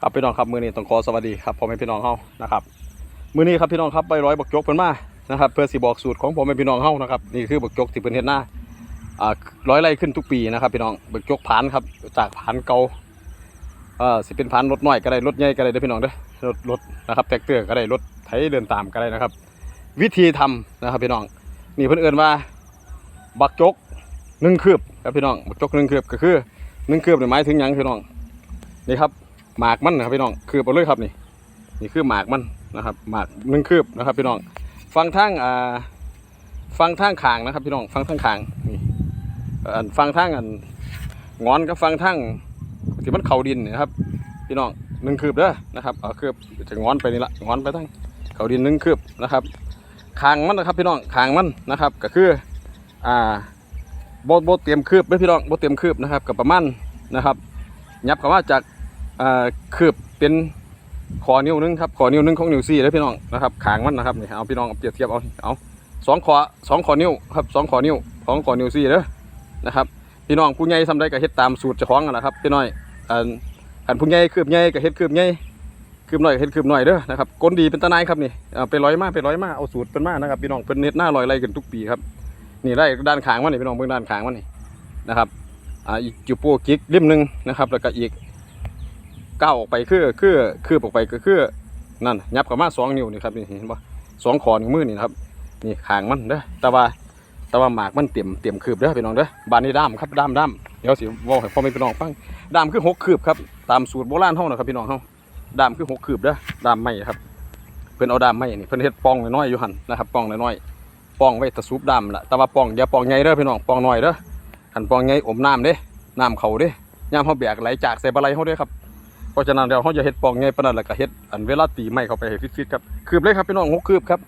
ครับพี่น้องครับมือนี้ต้องขอสวัสดีครับพ่อแม่พี่น้องเฮานะครับมือนี้ครับพี่น้องครับไปร้อยบักจกเพิ่นมานะครับเพื่อสิบอกสูตรของพ่อแม่พี่น้องเฮานะครับนี่คือบักจกที่เพิ่นเฮ็ดหน้าอ่าร้อยไร่ขึ้นทุกปีนะครับ พี่น้องบักจกผานครับจากผานเก่าเอ่อสิเป็นผานรถน้อยก็ได้รถใหญ่ก็ได้เด้อพี่น้องเด้อรถรถนะครับแท็กเตอร์ก็ได้รถไถเดินตามก็ได้นะครับ วิธีทำนะครับพี่น้องนี่เพิ่นเอิ้นว่าบักจกหนึ่งคืบครับพี่น้องบักจกหนึ่งคืบก็คือหนึ่งคืบเนี่ยหมายถึงหยังพี่น้องนี่ครับ หมากมันนะครับพี่น้องคืบเอาเลยครับนี่นี่คือหมากมันนะครับ หมากหนึ่งคืบนะครับ พี่น้องฟังทางอ่าฟังทางขางนะครับ พี่น้องฟังทางขางนี่อันฟังทางอันงอนกับฟังทางที่มันเข่าดินนะครับ พี่น้องหนึ่งคืบเด้อนะครับเอาคืบจะงอนไปนี่ละงอนไปทางเข่าดินหนึ่งคืบนะครับขางมันนะครับ พี่น้องขางมันนะครับ ก็คืออ่าโบโบเตรียมคืบเด้อพี่น้องโบเตรียมคืบนะครับกับประมาณนะครับ ยับกับว่าจาก อ่าคืบเป็นขอนิ้วหนึงครับขอนิ้วหนึงของนิ้วซี่เลยพี่น้องนะครับขางมันนะครับนี่เอาพี่น้องเอาเปรียบเทียบเอาเอาสองขอสองขอนิ้วครับสองขอนิ้วของขอนิ้วซี่เด้อนะครับพี่น้องผู้ใหญ่ทำได้ก็เฮ็ดตามสูตรเจ้าของนั่นะครับพี่น้อยอันอันผู้ใหญ่คืบใหญ่ก็เฮ็ดคืบใหญ่คืบหน่อยเฮ็ดคืบหน่อยเด้อนะครับก้นดีเป็นตะนายครับนี่เอาไปร้อยมาไปร้อยมาเอาสูตรเป็นมานะครับพี่น้องเป็นเน็ตหน้าลอยไรกันทุกปีครับนี่ได้ด้านขางมันนี่พี่น้องเบื้องด้านขางมันนี่นะครับอ่าอีกจิวโปกิกริมหนึ่งนะครับแล้วก็อีก ก้าวออกไปคือคือคือออกไปก็คือนั่นยับกับมาสองนิ้วนี่ครับนี่เห็นปะสองขอนมือนี่นะครับนี่ขางมันเด้อแต่ว่าแต่ว่าหมากมันเต็มเต็มคืบเด้อพี่น้องเด้อบานนี้ด้ามครับด้ามด้ามเดี๋ยวสิว่าให้พ่อแม่พี่น้องฟังด้ามคือหกคืบครับตามสูตรโบราณเฮานะครับพี่น้องเฮาด้ามคือหกคืบเด้อด้ามไม้ครับเพิ่นเอาด้ามไม้นี่เพิ่นเฮ็ดปองน้อยๆอยู่หันนะครับปองน้อยๆปองไว้ตะซุบด้ามละแต่ว่าปองอย่าปองใหญ่เด้อพี่น้องปองน้อยเด้อคันปองใหญ่อมน้ำเด้น้ำเขาเด้ยามเฮาแบกไหลจากใส่บะไหลเฮาเด้ครับ เพราะฉะนั้นเดี๋ยวเขาจะเฮ็ดปองไงปนนั้นแล้วก็เฮ็ดอันเวลาตีไม้เข้าไปให้ฟิตๆครับคืบเลยครับพี่น้องหกคืบครับ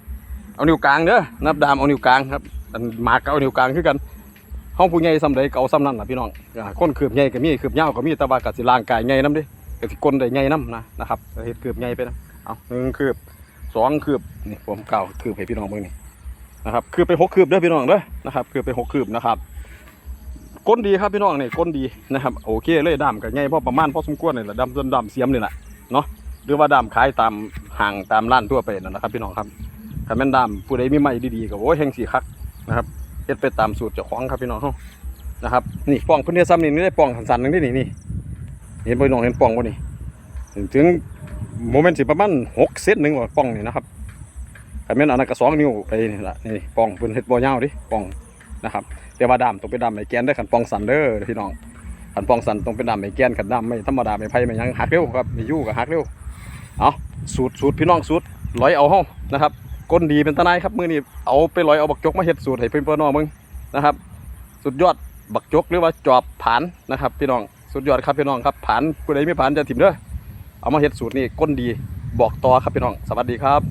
เอานิ้วกลางเด้อนับดามเอานิ้วกลางครับอันหมากเอานิ้วกลางคือกันห้องผู้ใหญ่ซ้ำใดก็เอาซ้ำนั่นล่ะพี่น้องคนคืบใหญ่ก็มีคืบยาวก็มีแต่ว่าก็สิร่างกายใหญ่นํเด้ก็สิก้นได้ใหญ่นํนะนะครับเฮ็ดคืบใหญ่ไปนะเอาหนึ่งคืบสองคืบนี่ผมเก่าคืบให้พี่น้องเบิ่งนี่นะครับคืบไปหกคืบเด้อพี่น้องเด้อนะครับคืบไปหกคืบนะครับ ก้นดีครับพี่น้องนี่ก้นดีนะครับโอเคเลยดำกับใหญ่พอประมาณพอสมควรนี่แหละดำจนดำเสียมนี่แหละเนาะหรือว่าดำขายตามห้างตามร้านทั่วไปนั่นนะครับ พี่น้องครับถ้าแม่นดำผู้ใดมีไม้ดีๆก็โอ้ยแห่งสีคักนะครับเฮ็ดไปตามสูตรเจ้าของครับพี่น้องนะครับนี่ป่องพิ่นเฮ็ดซ้ำนี่นี่ได้ป่องสันๆหนึงนี่นี่นี่เห็นพี่น้องเห็นป่องบ่นี่ถึงโมเมนต์สิประมาณ6เซนหนึ่งว่าป่องนี่นะครับถ้าแม่นอันนั้นก็สองนิ้วไปนี่ล่ะนี่ป่องเพิ่นเฮ็ดบ่ยาวดิป่องนะครับ แต่ว่าดำต้องเป็นดำไม้แกนได้ขันปองสันเด้อพี่น้องขันปองสันต้องเป็นดำไม้แกนขันดำไม่ธรรมดาไม่ไผ่ไม่ยังหักเร็วครับไม่ยู่กับหักเร็วเอาสูตรสูตรพี่น้องสูตรร้อยเอาห้องนะครับก้นดีเป็นตะนายครับมือนี้เอาไปร้อยเอาบักจกมาเฮ็ดสูตรให้เพื่อนเพื่อนน้องมึงนะครับ สุดยอดบักจกหรือว่าจอบผานนะครับ พี่น้องสุดยอดครับพี่น้องครับผานผู้ใดไม่ผานจะถิ่มเด้อเอามาเฮ็ดสูตรนี่ก้นดีบอกต่อครับพี่น้องสวัสดีครับ